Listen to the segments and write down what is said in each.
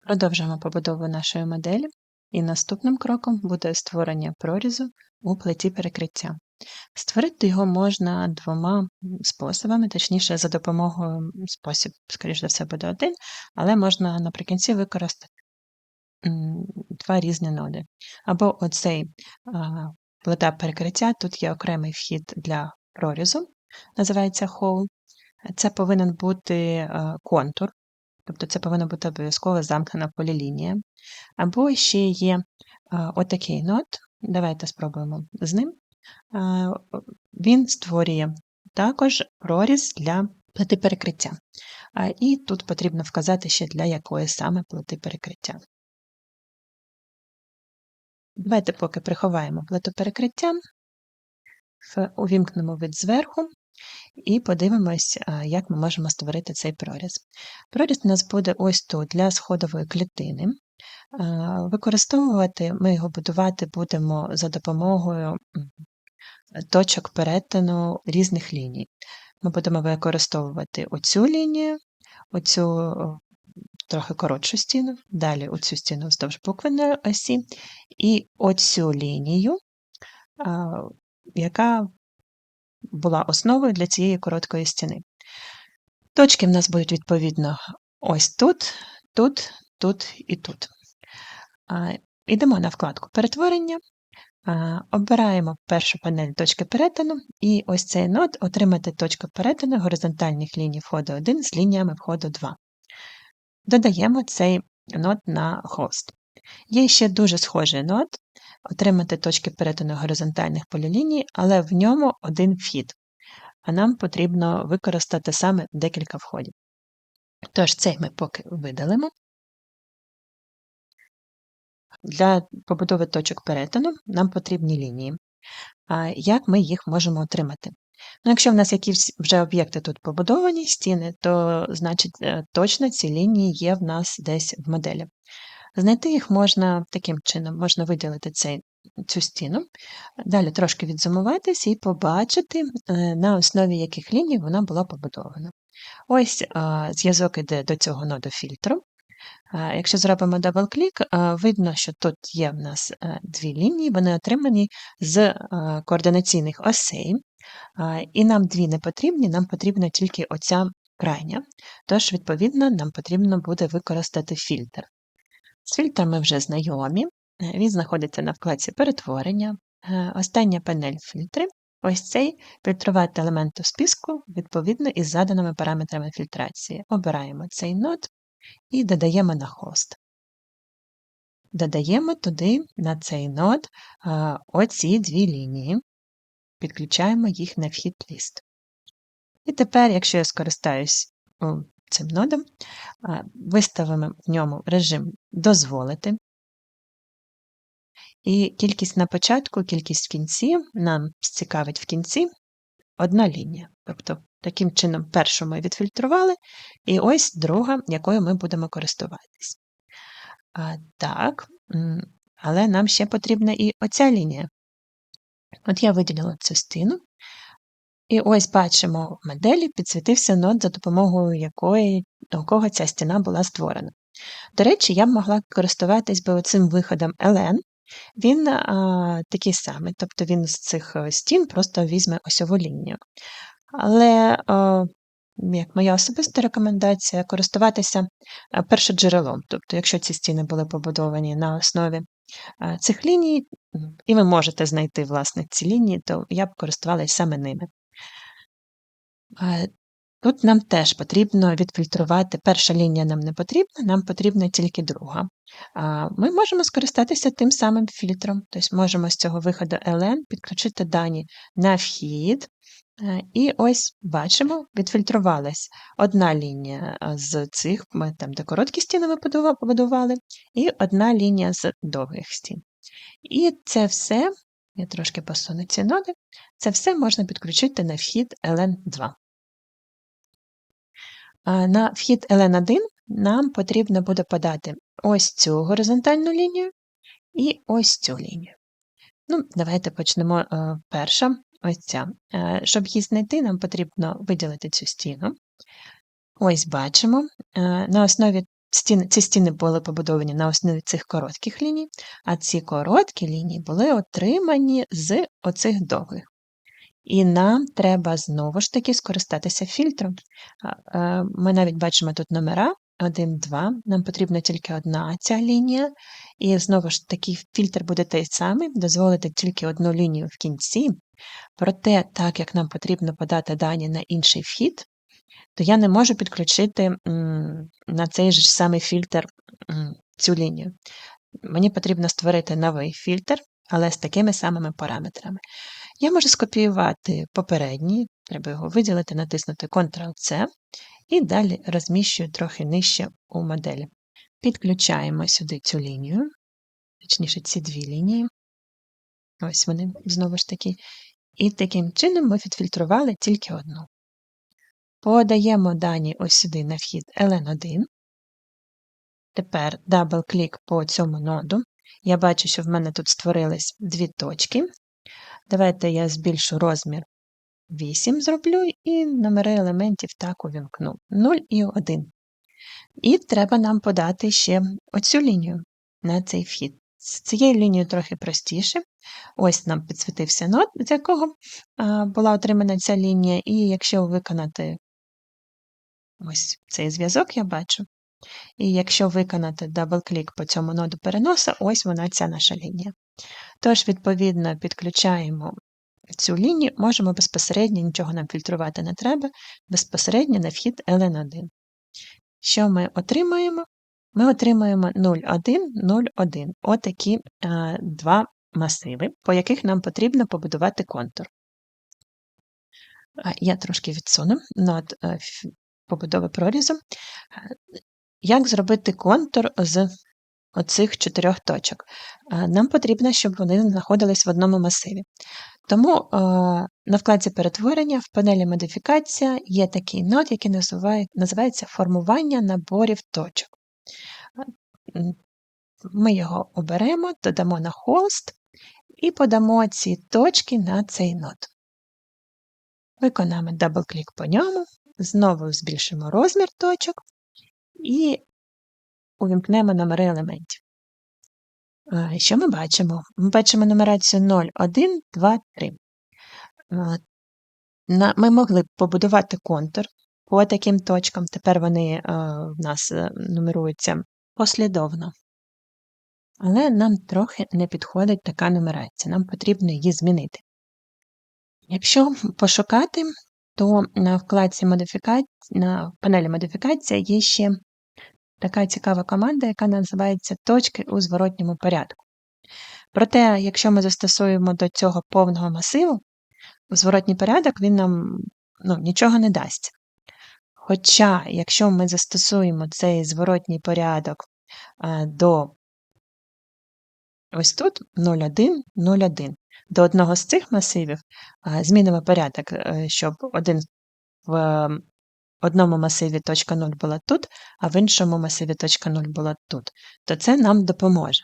Продовжуємо побудову нашої моделі, і наступним кроком буде створення прорізу у плиті перекриття. Створити його можна двома способами, точніше, за допомогою спосіб, скоріш за все, буде один, але можна наприкінці використати два різні ноди. Або оцей плита перекриття, тут є окремий вхід для прорізу, називається hole. Це повинен бути контур, Тобто це повинна бути обов'язково замкнена полілінія. Або ще є отакий нот. Давайте спробуємо з ним. Він створює також проріз для плити перекриття. І тут потрібно вказати ще для якої саме плити перекриття. Давайте поки приховаємо плиту перекриття, увімкнемо вид зверху і подивимось, як ми можемо створити цей проріз. Проріз у нас буде ось тут для сходової клітини. Використовувати ми його будувати будемо за допомогою точок перетину різних ліній. Ми будемо використовувати оцю лінію, оцю трохи коротшу стіну, далі оцю стіну вздовж буквеної осі, і оцю лінію, яка була основою для цієї короткої стіни. Точки в нас будуть, відповідно, ось тут, тут, тут і тут. Йдемо на вкладку перетворення, обираємо першу панель точки перетину, і ось цей нод отримати точку перетину горизонтальних ліній входу 1 з лініями входу 2. Додаємо цей нод на хост. Є ще дуже схожий нод, отримати точки перетину горизонтальних поліліній, але в ньому один вхід, а нам потрібно використати саме декілька входів. Тож, цей ми поки видалимо. Для побудови точок перетину нам потрібні лінії. А Як ми їх можемо отримати? Ну, Якщо в нас якісь вже об'єкти тут побудовані, стіни, то значить е, точно ці лінії є в нас десь в моделі. Знайти їх можна таким чином, можна виділити цей, цю стіну, далі трошки відзумуватись і побачити, е, на основі яких ліній вона була побудована. Ось зв'язок іде до цього ноду фільтру. Якщо зробимо дабл-клік, видно, що тут є в нас е, дві лінії, вони отримані з е, координаційних осей, і нам дві не потрібні, нам потрібна тільки оця крайня. Тож, відповідно, нам потрібно буде використати фільтр. З фільтрами вже знайомі, е, він знаходиться на вкладці перетворення. Е, остання панель фільтри. Ось цей фільтрувати елемент у списку відповідно із заданими параметрами фільтрації. Обираємо цей нод і додаємо на хост. Додаємо туди на цей нод е, оці дві лінії, підключаємо їх на вхід ліст. І тепер, якщо я скористаюсь цим нодом, виставимо в ньому режим дозволити. І кількість на початку, кількість в кінці нам цікавить в кінці одна лінія. Тобто, таким чином, першу ми відфільтрували, і ось друга, якою ми будемо користуватись. Так, але нам ще потрібна і оця лінія. От я виділила цю стіну, і ось бачимо в моделі підсвітився нод, за допомогою якої, якого ця стіна була створена. До речі, я б могла користуватись би цим виходом LN. Він а, такий самий, тобто він з цих е, стін просто візьме осьову лінію. Але, а, як моя особиста рекомендація, користуватися е, першоджерелом. Тобто, якщо ці стіни були побудовані на основі е, цих ліній, і ви можете знайти власне ці лінії, то я б користувалася саме ними. Тут нам теж потрібно відфільтрувати. Перша лінія нам не потрібна, нам потрібна тільки друга. Ми можемо скористатися тим самим фільтром, тобто можемо з цього виходу LN підключити дані на вхід. І ось бачимо, відфільтрувалась одна лінія з цих, ми там, де короткі стіни ми побудували, і одна лінія з довгих стін. І це все, я трошки посуну ці ноди, це все можна підключити на вхід LN2. На вхід LN1 нам потрібно буде подати ось цю горизонтальну лінію і ось цю лінію. Ну, Давайте почнемо е, перша, ось ця. Е, щоб її знайти, нам потрібно виділити цю стіну. Ось бачимо. Е, на основі стіни, ці стіни були побудовані на основі цих коротких ліній, а ці короткі лінії були отримані з оцих довгих. І нам треба знову ж таки скористатися фільтром. Ми навіть бачимо тут номера 1, 2. Нам потрібна тільки одна ця лінія. І знову ж таки фільтр буде той самий, дозволити тільки одну лінію в кінці. Проте, так як нам потрібно подати дані на інший вхід, то я не можу підключити на цей же самий фільтр цю лінію. Мені потрібно створити новий фільтр, але з такими самими параметрами. Я можу скопіювати попередній, треба його виділити, натиснути Ctrl-C і далі розміщую трохи нижче у моделі. Підключаємо сюди цю лінію, точніше, ці дві лінії. Ось вони знову ж таки. І таким чином ми відфільтрували тільки одну. Подаємо дані ось сюди на вхід LN1. Тепер дабл-клік по цьому ноду. Я бачу, що в мене тут створились дві точки. Давайте я збільшу розмір 8 зроблю і номери елементів так увімкну 0 і 1. І треба нам подати ще оцю лінію на цей вхід. З цією лінією трохи простіше. Ось нам підсвітився нот, з якого була отримана ця лінія, і якщо виконати ось цей зв'язок, я бачу. І якщо виконати дабл-клік по цьому ноду переносу, ось вона ця наша лінія. Тож, відповідно, підключаємо цю лінію, можемо безпосередньо, нічого нам фільтрувати не треба, безпосередньо на вхід LN1. Що ми отримаємо? Ми отримаємо 0,1, 0,1. Отакі е, два масиви, по яких нам потрібно побудувати контур. Я трошки відсуну над е, побудови прорізу. Як зробити контур з оцих чотирьох точок? Нам потрібно, щоб вони знаходились в одному масиві. Тому на вкладці перетворення в панелі модифікація є такий нод, який називається формування наборів точок. Ми його оберемо, додамо на холст і подамо ці точки на цей нод. Виконаємо дабл-клік по ньому, знову збільшимо розмір точок і увімкнемо номери елементів. Що ми бачимо? Ми бачимо нумерацію 0, 1, 2, 3. Ми могли побудувати контур по таким точкам. Тепер вони в нас е, нумеруються послідовно. Але нам трохи не підходить така нумерація, нам потрібно її змінити. Якщо пошукати, то на вкладці модифікації, на панелі модифікація є ще така цікава команда, яка називається точки у зворотньому порядку. Проте, якщо ми застосуємо до цього повного масиву, зворотній порядок він нам ну, нічого не дасть. Хоча, якщо ми застосуємо цей зворотній порядок до ось тут 0,1, 0,1, до одного з цих масивів змінимо порядок, е, щоб один в одному масиві точка 0 була тут, а в іншому масиві точка 0 була тут, то це нам допоможе.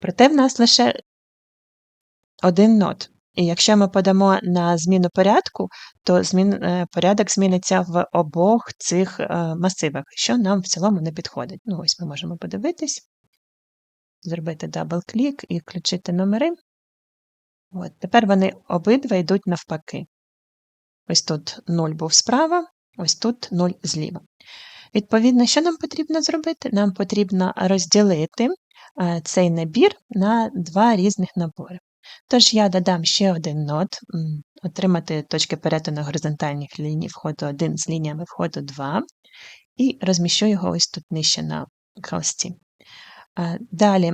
Проте в нас лише один нод. І якщо ми подамо на зміну порядку, то змін, е, порядок зміниться в обох цих е, масивах, що нам в цілому не підходить. Ну, ось ми можемо подивитись, зробити дабл-клік і включити номери. От, Тепер вони обидва йдуть навпаки. Ось тут 0 був справа, ось тут 0 зліва. Відповідно, що нам потрібно зробити? Нам потрібно розділити е, цей набір на два різних набори. Тож я додам ще один нод, отримати точки перетину горизонтальних ліній входу 1 з лініями входу 2, і розміщу його ось тут нижче на холсті. Е, далі,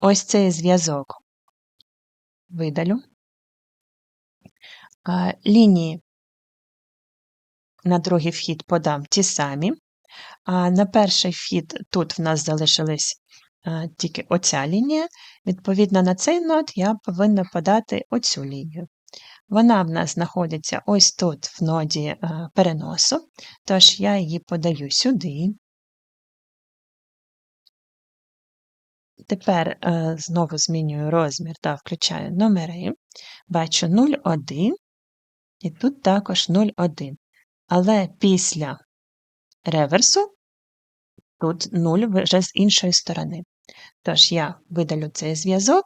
ось цей зв'язок видалю. Лінії на другий вхід подам ті самі. А на перший вхід тут в нас залишились тільки оця лінія. Відповідно, на цей нод я повинна подати оцю лінію. Вона в нас знаходиться ось тут, в ноді переносу, тож я її подаю сюди. Тепер знову змінюю розмір та включаю номери. Бачу 0,1 і тут також 0,1. Але після реверсу тут 0 вже з іншої сторони. Тож я видалю цей зв'язок,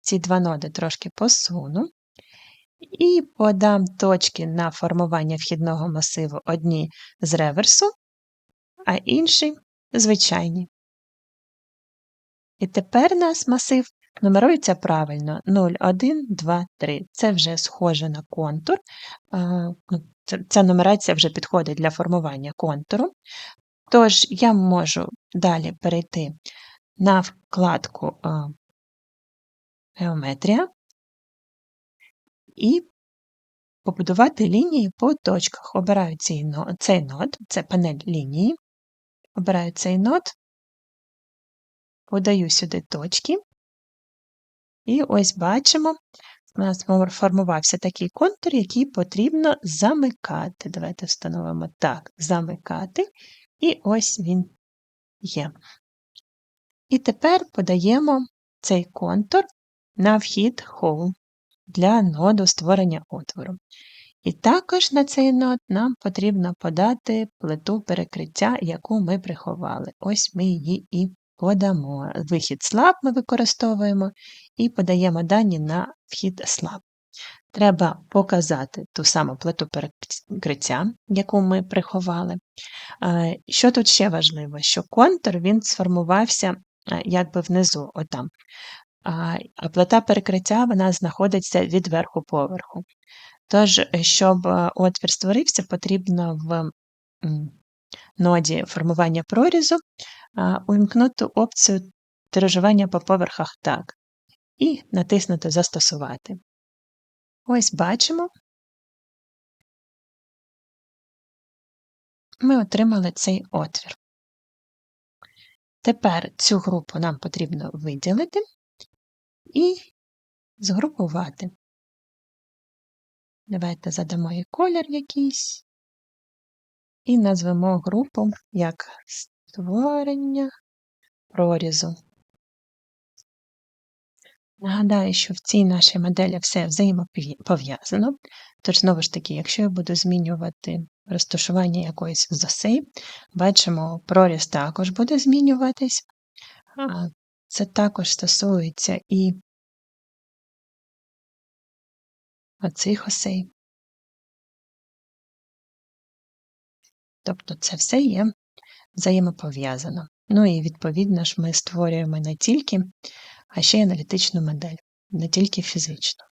ці два ноди трошки посуну і подам точки на формування вхідного масиву одні з реверсу, а інші звичайні. І тепер нас масив нумерується правильно 0, 1, 2, 3. Це вже схоже на контур. Ну, ця нумерація вже підходить для формування контуру. Тож я можу далі перейти на вкладку Геометрія і побудувати лінії по точках. Обираю цей нод, це панель лінії. Обираю цей нод, подаю сюди точки. І ось бачимо, у нас формувався такий контур, який потрібно замикати. Давайте встановимо так, замикати, і ось він є. І тепер подаємо цей контур на вхід Home для ноду створення отвору. І також на цей нод нам потрібно подати плиту перекриття, яку ми приховали. Ось ми її і подамо. Вихід слаб ми використовуємо і подаємо дані на вхід слаб. Треба показати ту саму плиту перекриття, яку ми приховали. Що тут ще важливо? Що контур він сформувався якби внизу, отам. А плита перекриття вона знаходиться від верху поверху. Тож, щоб е, отвір створився, потрібно в ноді формування прорізу увімкнути опцію тиражування по поверхах так і натиснути Застосувати. Ось бачимо, ми отримали цей отвір. Тепер цю групу нам потрібно виділити і згрупувати. Давайте задамо їй колір якийсь і назвемо групу як створення прорізу. Нагадаю, що в цій нашій моделі все взаємопов'язано. Тож, знову ж таки, якщо я буду змінювати розташування якоїсь з осей, бачимо, проріз також буде змінюватись. Це також стосується і оцих осей. Тобто це все є взаємопов'язано. Ну і відповідно ж ми створюємо не тільки, а ще й аналітичну модель, не тільки фізично.